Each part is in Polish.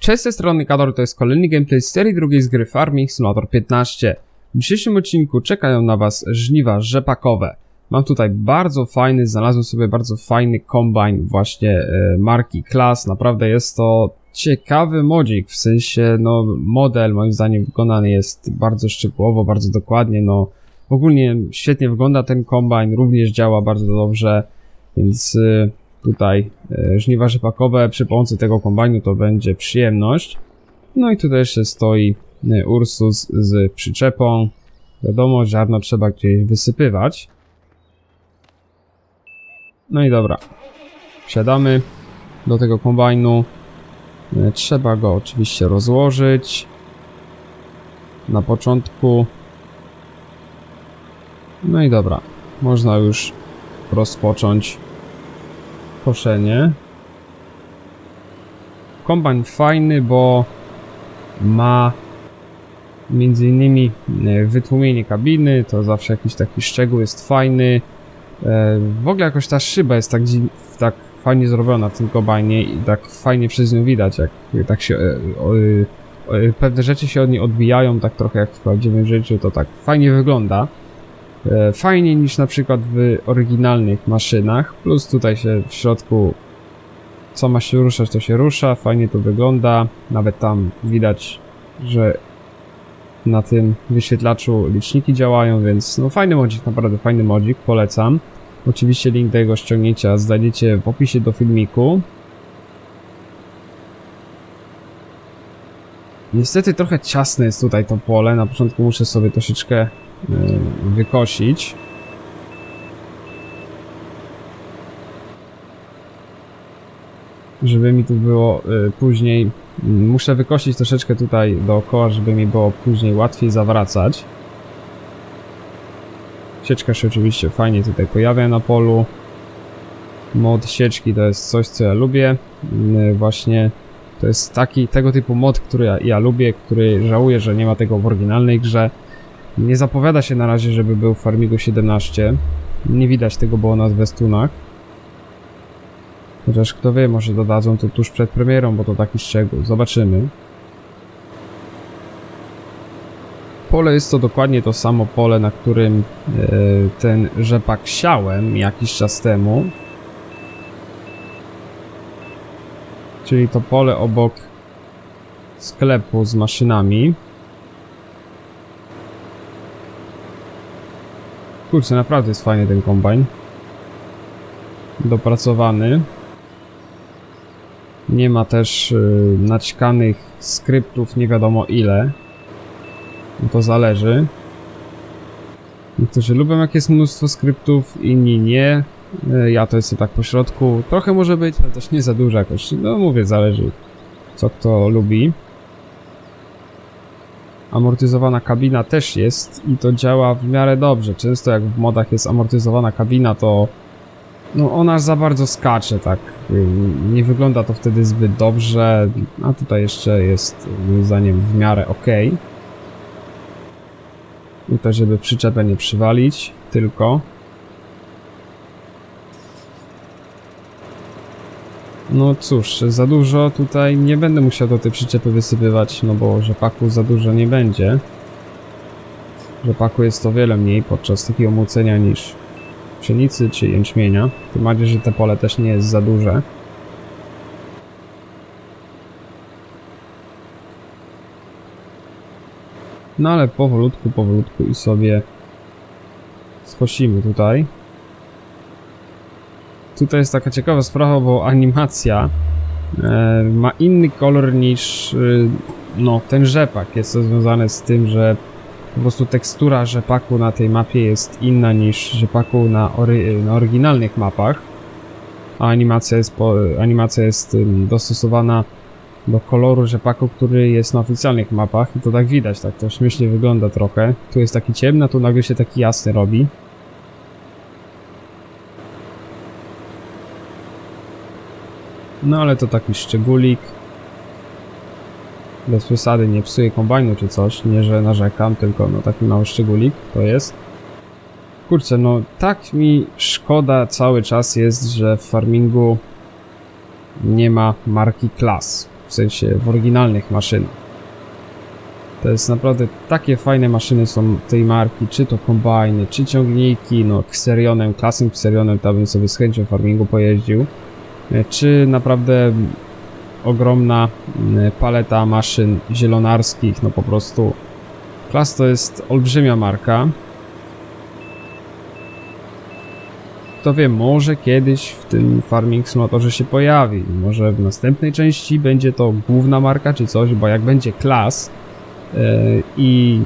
Cześć, z tej strony Kador, to jest kolejny gameplay z serii drugiej z gry Farming Simulator 15. W dzisiejszym odcinku czekają na Was żniwa rzepakowe. Mam tutaj bardzo fajny, znalazłem sobie bardzo fajny kombajn właśnie e, marki Class. Naprawdę jest to ciekawy modzik, w sensie no model moim zdaniem wykonany jest bardzo szczegółowo, bardzo dokładnie, no ogólnie świetnie wygląda ten kombajn, również działa bardzo dobrze, więc y, tutaj e, żniwa rzepakowe przy pomocy tego kombajnu to będzie przyjemność. No i tutaj jeszcze stoi e, Ursus z przyczepą. Wiadomo, ziarno trzeba gdzieś wysypywać. No i dobra. Wsiadamy do tego kombajnu. E, Trzeba go oczywiście rozłożyć. Na początku. No i dobra. Można już rozpocząć koszenie. Kombajn fajny, bo ma między innymi e, wytłumienie kabiny, to zawsze jakiś taki szczegół jest fajny. E, W ogóle jakoś ta szyba jest tak, tak fajnie zrobiona w tym kombajnie i tak fajnie przez nią widać, jak tak się e, pewne rzeczy się od niej odbijają, tak trochę jak w prawdziwym życiu, to tak fajnie wygląda. E, Fajniej niż na przykład w oryginalnych maszynach, plus tutaj się w środku co ma się ruszać, to się rusza, fajnie to wygląda, nawet tam widać, że na tym wyświetlaczu liczniki działają, więc no fajny modzik, naprawdę fajny modzik, polecam. Oczywiście link do jego ściągnięcia znajdziecie w opisie do filmiku. Niestety trochę ciasne jest tutaj to pole, na początku muszę sobie troszeczkę wykosić. Żeby mi tu było y, później. mm, Muszę wykosić troszeczkę tutaj dookoła, żeby mi było później łatwiej zawracać. Sieczka się oczywiście fajnie tutaj pojawia na polu. Mod sieczki to jest coś, co ja lubię. Mm, Właśnie to jest taki, tego typu mod, który ja, ja lubię, który żałuję, że nie ma tego w oryginalnej grze. Nie zapowiada się na razie, żeby był w Farmigu 17. Nie widać tego było na zwiastunach. Chociaż kto wie, może dodadzą to tuż przed premierą, bo to taki szczegół. Zobaczymy. Pole jest to dokładnie to samo pole, na którym e, ten rzepak siałem jakiś czas temu. Czyli to pole obok sklepu z maszynami. Kurczę, naprawdę jest fajny ten kombajn. Dopracowany. Nie ma też y, naćkanych skryptów nie wiadomo ile. No to zależy. Niektórzy lubią jak jest mnóstwo skryptów, inni nie. Y, Ja to jestem tak po środku. Trochę może być, ale też nie za dużo jakoś. No mówię, zależy co kto lubi. Amortyzowana kabina też jest i to działa w miarę dobrze. Często jak w modach jest amortyzowana kabina, to no ona za bardzo skacze, tak. y, Nie wygląda to wtedy zbyt dobrze, a tutaj jeszcze jest moim zdaniem w miarę ok. I to, żeby przyczepę nie przywalić, tylko. No cóż, za dużo tutaj nie będę musiał do tej przyczepy wysypywać, no bo rzepaku za dużo nie będzie. Rzepaku jest o wiele mniej podczas takiego mucenia niż pszenicy czy jęczmienia. Tym bardziej, że te pole też nie jest za duże. No ale powolutku, powolutku i sobie skosimy tutaj. Tutaj jest taka ciekawa sprawa, bo animacja e, ma inny kolor niż y, no, ten rzepak. Jest to związane z tym, że po prostu tekstura rzepaku na tej mapie jest inna niż rzepaku na, ory, na oryginalnych mapach. A animacja jest, po, animacja jest dostosowana do koloru rzepaku, który jest na oficjalnych mapach. I to tak widać, tak to śmiesznie wygląda trochę. Tu jest taki ciemny, a tu nagle się taki jasny robi. No ale to taki szczególik. Bez przesady nie psuje kombajnu czy coś, nie że narzekam, tylko no taki mały szczególik to jest. Kurczę, no tak mi szkoda cały czas jest, że w farmingu nie ma marki klas. w sensie w oryginalnych maszynach. To jest naprawdę takie fajne maszyny są tej marki, czy to kombajny, czy ciągniki, no Xerionem, klasym Xerionem, to bym sobie z chęcią farmingu pojeździł, czy naprawdę ogromna mm, paleta maszyn zielonarskich, no po prostu Klas to jest olbrzymia marka. Kto wie, może kiedyś w tym Farming Simulatorze się pojawi. Może w następnej części będzie to główna marka czy coś, bo jak będzie klas yy, i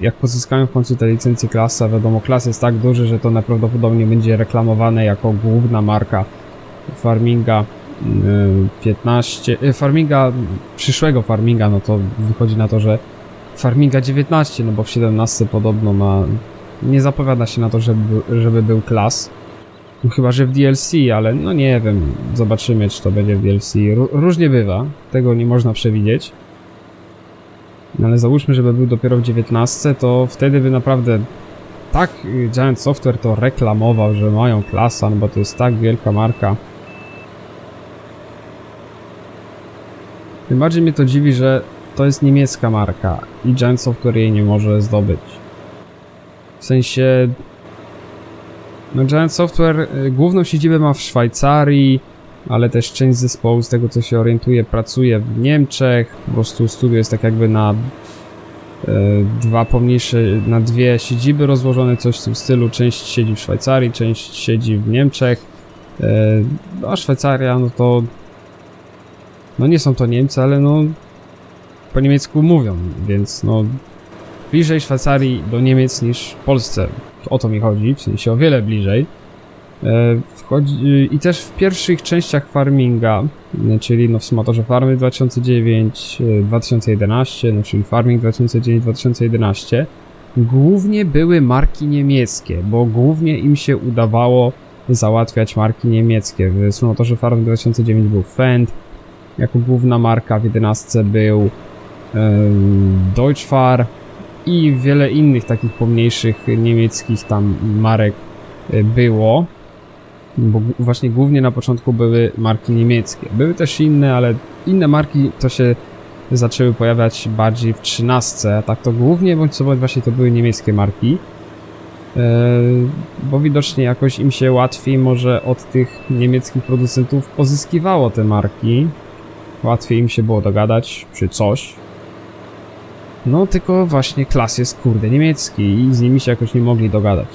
jak pozyskają w końcu te licencje klasa, wiadomo, klas jest tak duży, że to najprawdopodobniej będzie reklamowane jako główna marka Farminga yy, 15, yy, Farminga, przyszłego Farminga, no to wychodzi na to, że Farminga 19, no bo w 17 podobno ma. Nie zapowiada się na to, żeby, żeby był klas. No chyba, że w DLC, ale no nie wiem. Zobaczymy, czy to będzie w DLC. Ró- różnie bywa. Tego nie można przewidzieć. No ale załóżmy, żeby był dopiero w 19, to wtedy by naprawdę tak y, Giant Software to reklamował, że mają klasa, no bo to jest tak wielka marka. Tym bardziej mnie to dziwi, że to jest niemiecka marka i Giant Software jej nie może zdobyć. W sensie. No, Giant Software y, główną siedzibę ma w Szwajcarii, ale też część zespołu, z tego co się orientuje, pracuje w Niemczech. Po prostu studio jest tak jakby na y, dwa pomniejsze, na dwie siedziby rozłożone, coś w tym stylu. Część siedzi w Szwajcarii, część siedzi w Niemczech. Y, a Szwajcaria, no to. No nie są to Niemcy, ale no po niemiecku mówią, więc no bliżej Szwajcarii do Niemiec niż Polsce. O to mi chodzi, w sensie o wiele bliżej. E, wchodzi, I też w pierwszych częściach farminga, e, czyli no w Smatorze Farmy 2009, e, 2011, no czyli Farming 2009-2011, głównie były marki niemieckie, bo głównie im się udawało załatwiać marki niemieckie. W Smatorze Farmy 2009 był Fendt, jako główna marka w 11 był Deutschfar i wiele innych takich pomniejszych niemieckich tam marek y, było, bo właśnie głównie na początku były marki niemieckie. Były też inne, ale inne marki to się zaczęły pojawiać bardziej w 13, a tak to głównie bądź co bądź właśnie to były niemieckie marki. Bo widocznie jakoś im się łatwiej może od tych niemieckich producentów pozyskiwało te marki. Łatwiej im się było dogadać przy coś, no tylko właśnie klas jest kurde niemiecki i z nimi się jakoś nie mogli dogadać.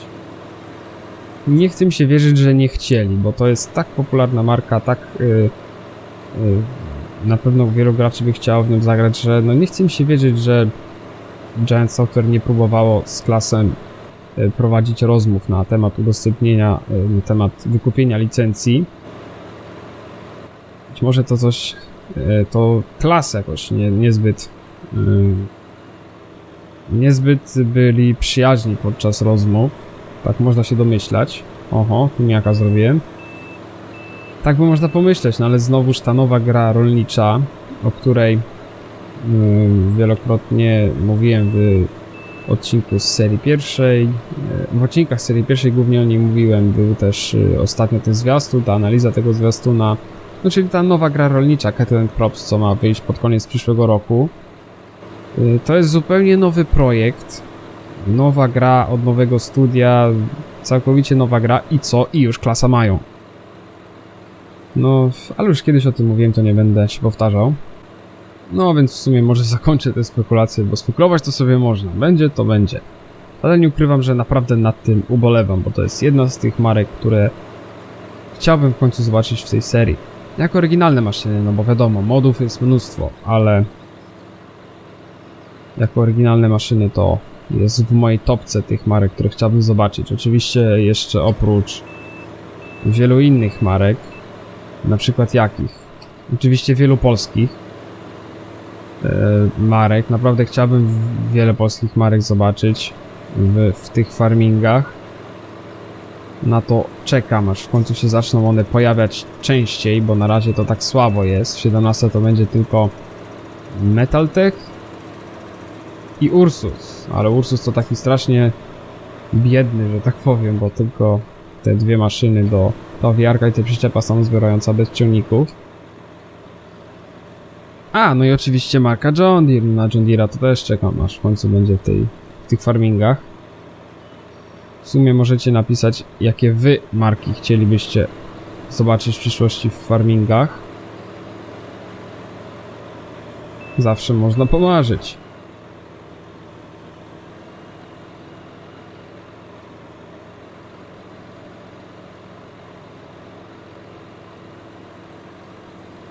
Nie chcę się wierzyć, że nie chcieli, bo to jest tak popularna marka, tak yy, yy, na pewno wielu graczy by chciało w nią zagrać, że no nie chcę się wierzyć, że Giant Software nie próbowało z klasem yy, prowadzić rozmów na temat udostępnienia, na temat wykupienia licencji. Być może to coś, to klas jakoś nie, niezbyt niezbyt byli przyjaźni podczas rozmów. Tak można się domyślać. Oho, tu miaka zrobiłem. Tak by można pomyśleć, no ale znowuż ta nowa gra rolnicza, o której yy, wielokrotnie mówiłem w odcinku z serii pierwszej. W odcinkach serii pierwszej głównie o niej mówiłem. Był też ostatnio ten zwiastun, ta analiza tego zwiastuna. No czyli ta nowa gra rolnicza, Cattle Crops, co ma wyjść pod koniec przyszłego roku. Y, to jest zupełnie nowy projekt. Nowa gra od nowego studia, całkowicie nowa gra i co? I już klasa mają. No, ale już kiedyś o tym mówiłem, to nie będę się powtarzał. No, więc w sumie może zakończę te spekulacje, bo spekulować to sobie można. Będzie, to będzie. Ale nie ukrywam, że naprawdę nad tym ubolewam, bo to jest jedna z tych marek, które chciałbym w końcu zobaczyć w tej serii. Jak oryginalne maszyny, no bo wiadomo, modów jest mnóstwo, ale jako oryginalne maszyny to jest w mojej topce tych marek, które chciałbym zobaczyć. Oczywiście jeszcze oprócz wielu innych marek, na przykład jakich? Oczywiście wielu polskich e, marek. Naprawdę chciałbym wiele polskich marek zobaczyć w, w tych farmingach. Na to czekam, aż w końcu się zaczną one pojawiać częściej, bo na razie to tak słabo jest. W 17 to będzie tylko Metaltech i Ursus, ale Ursus to taki strasznie biedny, że tak powiem, bo tylko te dwie maszyny do ta wiarka i te przyczepa samozbierająca bez ciągników. A, no i oczywiście marka John Deere. Na John Deere'a to też czekam, aż w końcu będzie w, tej, w tych farmingach. W sumie możecie napisać, jakie wy marki chcielibyście zobaczyć w przyszłości w farmingach. Zawsze można pomarzyć.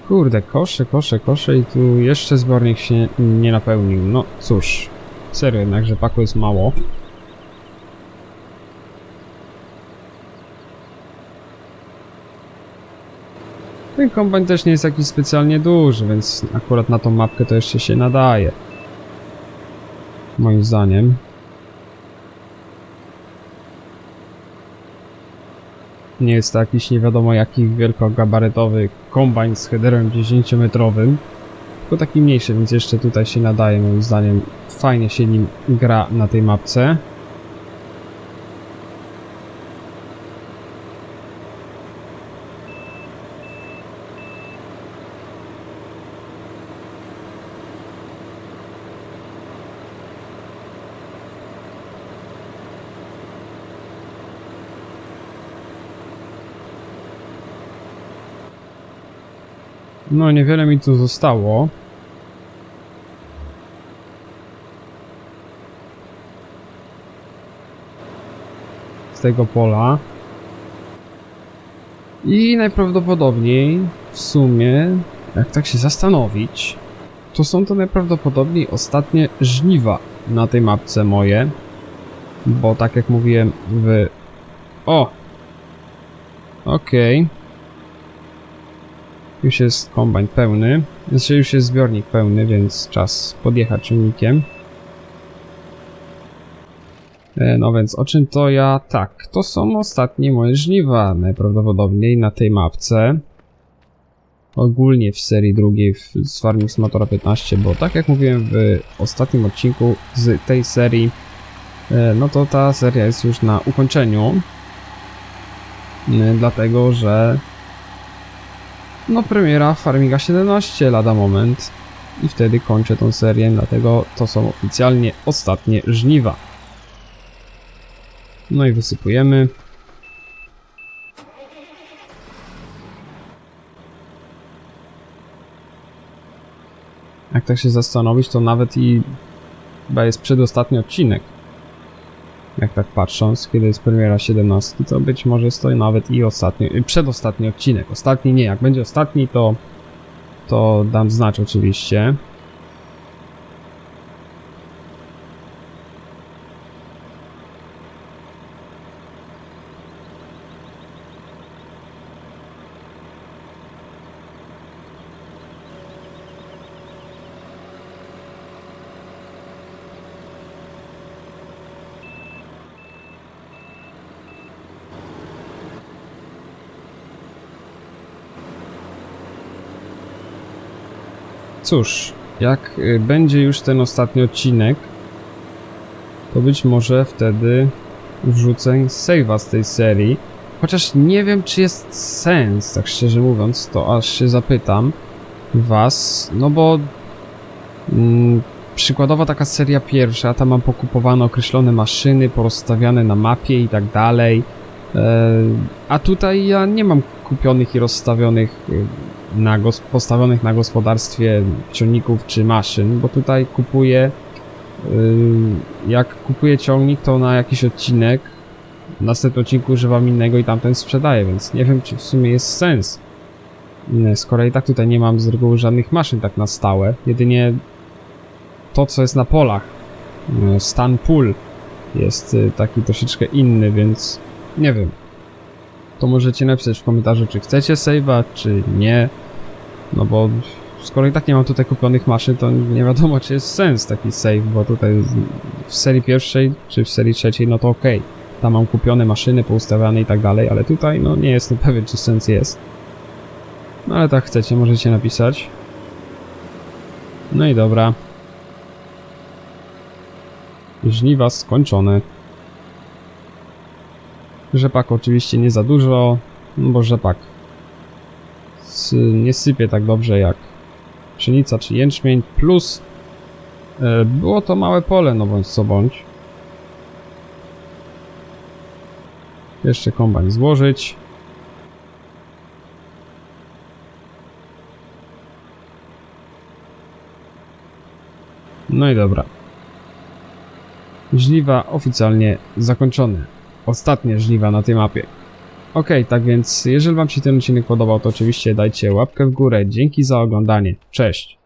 Kurde, kosze, kosze, kosze i tu jeszcze zbiornik się nie napełnił. No cóż, serio jednak, że paku jest mało. Ten kombajn też nie jest jakiś specjalnie duży, więc akurat na tą mapkę to jeszcze się nadaje. Moim zdaniem. Nie jest to jakiś nie wiadomo jaki wielkogabarytowy kombajn z headerem 10-metrowym. Tylko taki mniejszy, więc jeszcze tutaj się nadaje moim zdaniem. Fajnie się nim gra na tej mapce. No, niewiele mi tu zostało. Z tego pola. I najprawdopodobniej, w sumie, jak tak się zastanowić, to są to najprawdopodobniej ostatnie żniwa na tej mapce moje. Bo tak jak mówiłem w... O! Okej. Już jest kombajn pełny. Znaczy już jest zbiornik pełny, więc czas podjechać czynnikiem. E, No więc o czym to ja? Tak, to są ostatnie moje żniwa najprawdopodobniej na tej mapce. Ogólnie w serii drugiej w, z Farming Simulatora 15, bo tak jak mówiłem w ostatnim odcinku z tej serii, e, no to ta seria jest już na ukończeniu. E, Dlatego, że no premiera Farminga 17 lada moment i wtedy kończę tą serię, dlatego to są oficjalnie ostatnie żniwa. No i wysypujemy. Jak tak się zastanowić, to nawet i chyba jest przedostatni odcinek. Jak tak patrząc, kiedy jest premiera 17, to być może jest to nawet i ostatni, przedostatni odcinek. Ostatni nie, jak będzie ostatni, to to dam znać oczywiście. Cóż, jak y, będzie już ten ostatni odcinek, to być może wtedy wrzucę save'a z tej serii. Chociaż nie wiem, czy jest sens, tak szczerze mówiąc, to aż się zapytam was, no bo mm, przykładowa taka seria pierwsza, tam mam pokupowane określone maszyny, porozstawiane na mapie i tak dalej. E, a tutaj ja nie mam kupionych i rozstawionych y, na postawionych na gospodarstwie ciągników czy maszyn, bo tutaj kupuję yy, jak kupuję ciągnik to na jakiś odcinek w następnym odcinku używam innego i tamten sprzedaję, więc nie wiem czy w sumie jest sens. Skoro i tak tutaj nie mam z reguły żadnych maszyn tak na stałe, jedynie to co jest na polach. Yy, stan pól jest yy, taki troszeczkę inny, więc nie wiem. To możecie napisać w komentarzu, czy chcecie save'a, czy nie. No bo skoro i tak nie mam tutaj kupionych maszyn, to nie wiadomo, czy jest sens taki save, bo tutaj w serii pierwszej, czy w serii trzeciej, no to okej. Tam mam kupione maszyny, poustawiane i tak dalej, ale tutaj, no nie jestem pewien, czy sens jest. No ale tak chcecie, możecie napisać. No i dobra. Żniwa skończone. Rzepak oczywiście nie za dużo, no bo rzepak s- nie sypie tak dobrze jak pszenica czy jęczmień, plus e, było to małe pole, no bądź co bądź. Jeszcze kombajn złożyć. No i dobra. Żniwa oficjalnie zakończone. Ostatnie żniwa na tej mapie. Ok, tak więc jeżeli Wam się ten odcinek podobał, to oczywiście dajcie łapkę w górę. Dzięki za oglądanie. Cześć!